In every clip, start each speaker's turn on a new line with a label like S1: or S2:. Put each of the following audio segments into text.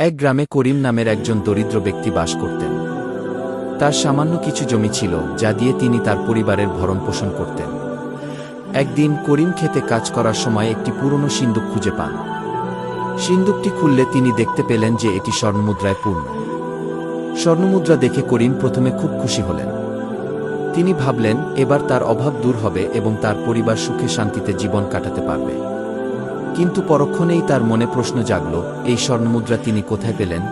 S1: এক গ্রামে করিম নামের একজন দরিদ্র ব্যক্তি বাস করতেন। তার সামান্য কিছু জমি ছিল, যা দিয়ে তিনি তার পরিবারের ভরণ পোষণ করতেন। একদিন করিম খেতে কাজ করার সময় একটি পুরনো সিন্দুক খুঁজে পান। সিন্দুকটি খুললে তিনি দেখতে পেলেন যে এটি স্বর্ণমুদ্রায় পূর্ণ। স্বর্ণমুদ্রা দেখে করিম প্রথমে খুব খুশি হলেন। তিনি ভাবলেন, এবার তার অভাব দূর হবে এবং তার পরিবার সুখে শান্তিতে জীবন কাটাতে পারবে। কিন্তু পরক্ষণেই তার মনে প্রশ্ন জাগল, এই স্বর্ণমুদ্রা তিনি কোথায় পেলেন?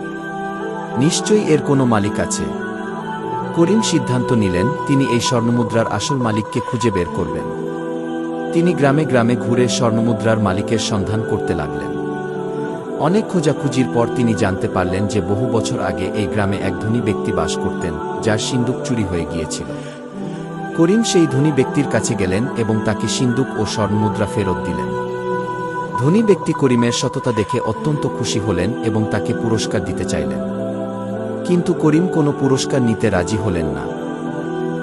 S1: নিশ্চয়ই এর কোনো মালিক আছে। করিম সিদ্ধান্ত নিলেন, তিনি এই স্বর্ণমুদ্রার আসল মালিককে খুঁজে বের করবেন। তিনি গ্রামে গ্রামে ঘুরে স্বর্ণমুদ্রার মালিকের সন্ধান করতে লাগলেন। অনেক খোঁজাখুঁজির পর তিনি জানতে পারলেন যে বহু বছর আগে এই গ্রামে এক ধনী ব্যক্তি বাস করতেন, যার সিন্দুক চুরি হয়ে গিয়েছিল। করিম সেই ধনী ব্যক্তির কাছে গেলেন এবং তাকে সিন্দুক ও স্বর্ণমুদ্রা ফেরত দিলেন। ধনী ব্যক্তি করিমের সততা দেখে অত্যন্ত খুশি হলেন এবং তাকে পুরস্কার দিতে চাইলেন। কিন্তু করিম কোনো পুরস্কার নিতে রাজি হলেন না।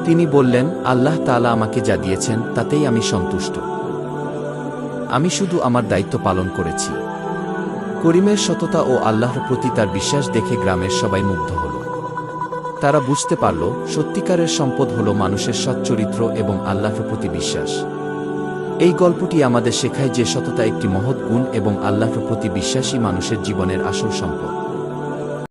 S1: তিনি বললেন, আল্লাহ তাআলা আমাকে যা দিয়েছেন, তাতেই আমি সন্তুষ্ট। আমি শুধু আমার দায়িত্ব পালন করেছি। করিমের সততা ও আল্লাহর প্রতি তার বিশ্বাস দেখে গ্রামের সবাই মুগ্ধ হল। তারা বুঝতে পারল, সত্যিকারের সম্পদ হল মানুষের সচ্চরিত্র এবং আল্লাহর প্রতি বিশ্বাস। এই গল্পটি আমাদের শেখায় যে সততা একটি মহৎ গুণ এবং আল্লাহর প্রতি বিশ্বাসী মানুষের জীবনের আসল সম্পদ।